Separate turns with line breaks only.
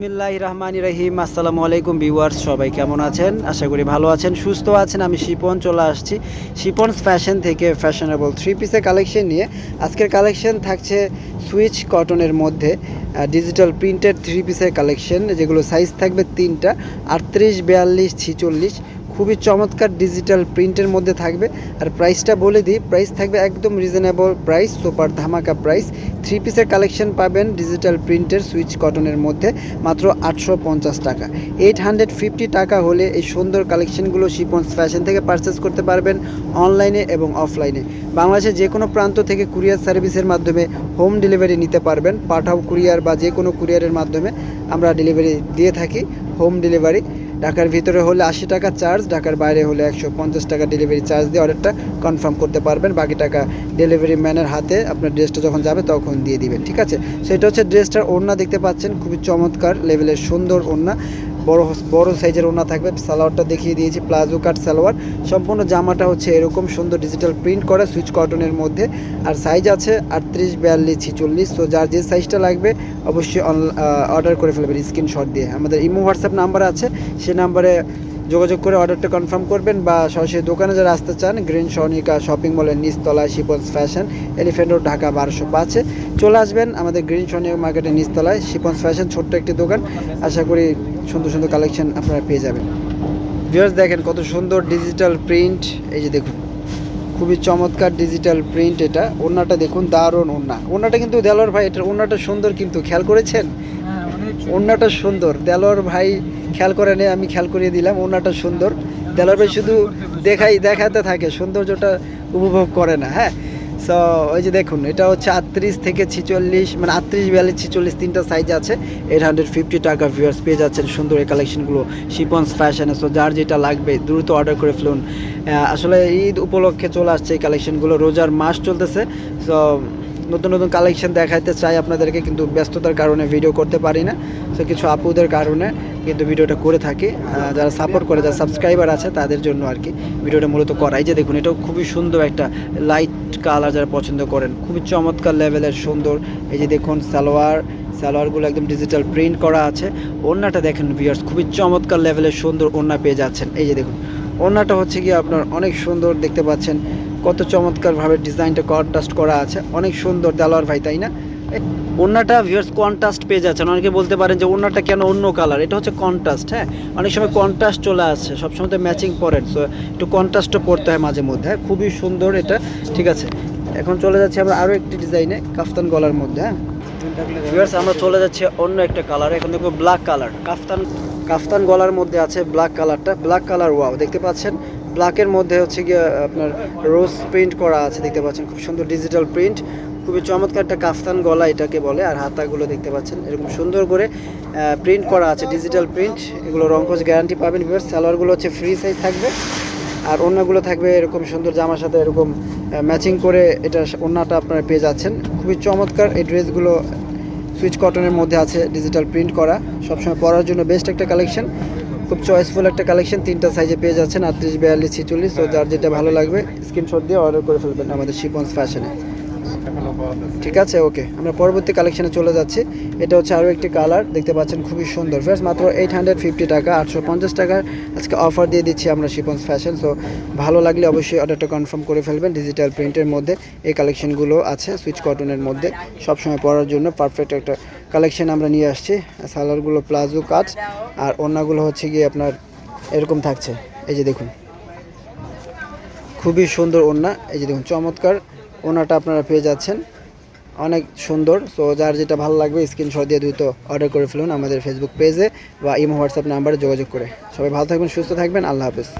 বিসমিল্লাহ রহমান রহিম আসসালামু আলাইকুম ভিউয়ার্স, সবাই কেমন আছেন? আশা করি ভালো আছেন, সুস্থ আছেন। আমি শিপন, চলে আসছি শিপনস ফ্যাশন থেকে ফ্যাশনেবল থ্রি পিসের কালেকশন নিয়ে। আজকের কালেকশন থাকছে সুইচ কটনের মধ্যে ডিজিটাল প্রিন্টেড থ্রি পিসের কালেকশন, যেগুলো সাইজ থাকবে তিনটা, আটত্রিশ, বিয়াল্লিশ, ছিচল্লিশ। খুবই চমৎকার ডিজিটাল প্রিন্টের মধ্যে থাকবে। আর প্রাইসটা বলে দিই প্রাইস থাকবে একদম রিজনেবল প্রাইস সুপার ধামাকা প্রাইস থ্রি পিসের কালেকশন পাবেন ডিজিটাল প্রিন্টের সুইচ কটনের মধ্যে মাত্র আটশো পঞ্চাশ টাকা। এইট হান্ড্রেড ফিফটি টাকা হলে এই সুন্দর কালেকশনগুলো শিপন্স ফ্যাশন থেকে পারচেস করতে পারবেন অনলাইনে এবং অফলাইনে। বাংলাদেশের যে কোনো প্রান্ত থেকে কুরিয়ার সার্ভিসের মাধ্যমে হোম ডেলিভারি নিতে পারবেন। পাঠাও কুরিয়ার বা যে কোনো কুরিয়ারের মাধ্যমে আমরা ডেলিভারি দিয়ে থাকি হোম ডেলিভারি। ঢাকার ভিতরে হলে আশি টাকা চার্জ ঢাকার বাইরে হলে একশো পঞ্চাশ টাকা ডেলিভারি চার্জ দিয়ে অর্ডারটা কনফার্ম করতে পারবেন। বাকি টাকা ডেলিভারি ম্যানের হাতে আপনার ড্রেসটা যখন যাবে তখন দিয়ে দিবেন, ঠিক আছে? সেটা হচ্ছে ড্রেসটার ওড়না দেখতে পাচ্ছেন, খুবই চমৎকার লেভেলের সুন্দর ওড়না। বড় বড় সাইজের ওনা থাকবে। সালোয়ারটা দেখিয়ে দিয়েছি, প্লাজো কাট সালোয়ার। সম্পূর্ণ জামাটা হচ্ছে এরকম সুন্দর ডিজিটাল প্রিন্ট করা, সুইচ কটনের মধ্যে। আর সাইজ আছে আটত্রিশ, বিয়াল্লিশ, ছিচল্লিশ। তো যার যে সাইজটা লাগবে, অবশ্যই অর্ডার করে ফেলবেন স্ক্রিনশট দিয়ে। আমাদের ইমো হোয়াটসঅ্যাপ নাম্বার আছে, সে নাম্বারে যোগাযোগ করে অর্ডারটা কনফার্ম করবেন বা সরাসরি দোকানে যারা আসতে চান, গ্রিন সনিকা শপিং মলের নিচতলায় Shipon's fashion, elephant road, Dhaka বারোশো পাঁচে চলে আসবেন আমাদের গ্রিন সনিকা মার্কেটের নিচতলায় শিপন্স ফ্যাশন, ছোট্ট একটি দোকান। আশা করি সুন্দর সুন্দর কালেকশন আপনারা পেয়ে যাবেন। ভিউয়ার্স দেখেন কত সুন্দর ডিজিটাল প্রিন্ট এই যে দেখুন, খুবই চমৎকার ডিজিটাল প্রিন্ট এটা। ওড়নাটা দেখুন, দারুণ ওড়না। ওড়নাটা কিন্তু দেলোয়ার ভাই, এটার ওড়নাটা সুন্দর কিন্তু, খেয়াল করেছেন? ওড়নাটা সুন্দর। দেলোয়ার ভাই খেয়াল করে নেই আমি খেয়াল করিয়ে দিলাম, ওড়নাটা সুন্দর। দেলোয়ার ভাই শুধু দেখাই, দেখাতে থাকে, সৌন্দর্যটা উপভোগ করে না হ্যাঁ? সো ওই যে দেখুন, এটা হচ্ছে আটত্রিশ থেকে ছিচল্লিশ মানে আটত্রিশ বিয়াল্লিশ, ছিচল্লিশ তিনটা সাইজ আছে। এইট হান্ড্রেড ফিফটি টাকা ভিউয়ার্স পেয়ে যাচ্ছেন সুন্দর এই কালেকশনগুলো শিপন্স ফ্যাশনে সো যার যেটা লাগবে, দ্রুত অর্ডার করে ফেলুন। আসলে ঈদ উপলক্ষে চলে আসছে এই কালেকশনগুলো রোজার মাস চলতেছে। সো নতুন নতুন কালেকশন দেখাতে চাই আপনাদেরকে, কিন্তু ব্যস্ততার কারণে ভিডিও করতে পারি না। সো কিছু আপুদের কারণে কিন্তু ভিডিওটা করে থাকি। যারা সাপোর্ট করে, যারা সাবস্ক্রাইবার আছে, তাদের জন্য আর কি ভিডিওটা মূলত করাই যে দেখুন, এটাও খুবই সুন্দর একটা লাইট কালার যারা পছন্দ করেন, খুবই চমৎকার লেভেলের সুন্দর। এই যে দেখুন, সালোয়ার, সালোয়ারগুলো একদম ডিজিটাল প্রিন্ট করা আছে। ওড়নাটা দেখেন ভিউয়ার্স খুবই চমৎকার লেভেলের সুন্দর ওড়না পেয়ে যাচ্ছেন। এই যে দেখুন, ওড়নাটা হচ্ছে কি আপনার অনেক সুন্দর দেখতে পাচ্ছেন। কত চমৎকারভাবে ডিজাইনটা কন্ট্রাস্ট করা আছে। অনেক সুন্দর দেলোয়ার ভাই, তাই না? এই ওড়নাটা ভিউয়ার্স কন্ট্রাস্ট পেয়ে যাচ্ছেন। অনেকে বলতে পারেন যে ওড়নাটা কেন অন্য কালার এটা হচ্ছে কন্ট্রাস্ট হ্যাঁ? অনেক সময় কন্ট্রাস্ট চলে আসছে, সবসময় তো ম্যাচিং পরেন। সো একটু কন্ট্রাস্টও পড়তে হয় মাঝে মধ্যে হ্যাঁ? খুবই সুন্দর এটা, ঠিক আছে? এখন চলে যাচ্ছি আমরা আরও একটি ডিজাইনে কাফতান গলার মধ্যে হ্যাঁ? ভিউয়ার্স আমরা চলে যাচ্ছি অন্য একটা কালার এখন দেখব ব্ল্যাক কালার কাফতান কাফতান গলার মধ্যে আছে ব্ল্যাক কালারটা ব্ল্যাক কালার ওয়াও দেখতে পাচ্ছেন? ব্ল্যাকের মধ্যে হচ্ছে গিয়ে আপনার রোজ প্রিন্ট করা আছে, দেখতে পাচ্ছেন, খুব সুন্দর ডিজিটাল প্রিন্ট খুবই চমৎকার একটা কাফতান গলা এটাকে বলে, আর হাতাগুলো দেখতে পাচ্ছেন, এরকম সুন্দর করে প্রিন্ট করা আছে ডিজিটাল প্রিন্ট এগুলো রঙ্কজ গ্যারান্টি পাবেন ভিউয়ার্স সালোয়ারগুলো হচ্ছে ফ্রি সাইজ থাকবে, আর অন্যগুলো থাকবে এরকম সুন্দর জামার সাথে এরকম ম্যাচিং করে এটা ওড়নাটা আপনারা পেয়ে যাচ্ছেন, খুবই চমৎকার, এই ড্রেসগুলো সুইচ কটনের মধ্যে আছে ডিজিটাল প্রিন্ট করা, সবসময় পরার জন্য বেস্ট একটা কালেকশন খুব চয়েসফুল একটা কালেকশন তিনটা সাইজে পেয়ে যাচ্ছেন, আটত্রিশ, বিয়াল্লিশ, ছিচল্লিশ, তো যার যেটা ভালো লাগবে স্ক্রিনশট দিয়ে অর্ডার করে ফেলবেন আমাদের শিপন্স ফ্যাশনে ঠিক আছে ওকে আমরা পরবর্তী কালেকশনে চলে যাচ্ছি। এটা হচ্ছে আরও একটি কালার দেখতে পাচ্ছেন খুবই সুন্দর। ফ্রেশ মাত্র এইট হান্ড্রেড ফিফটি টাকা, আটশো পঞ্চাশ টাকার আজকে অফার দিয়ে দিচ্ছি আমরা শিপন্স ফ্যাশন সো ভালো লাগলে অবশ্যই অর্ডারটা কনফার্ম করে ফেলবেন। ডিজিটাল প্রিন্টের মধ্যে এই কালেকশনগুলো আছে সুইচ কটনের মধ্যে। সবসময় পরার জন্য পারফেক্ট একটা কালেকশন আমরা নিয়ে আসছি। সালোয়ারগুলো প্লাজো কাট আর অন্যগুলো হচ্ছে গিয়ে আপনার এরকম থাকছে। এই যে দেখুন, খুবই সুন্দর ওড়না। এই যে দেখুন, চমৎকার। ওড়নাটা আপনারা পেয়ে যাচ্ছেন। অনেক সুন্দর। সো যার যেটা ভালো লাগবে স্ক্রিনশট দিয়ে দ্রুত অর্ডার করে ফেলুন আমাদের ফেসবুক পেজে বা ইমো হোয়াটসঅ্যাপ নাম্বারে যোগাযোগ করে। সবাই ভালো থাকবেন, সুস্থ থাকবেন, আল্লাহ হাফেজ।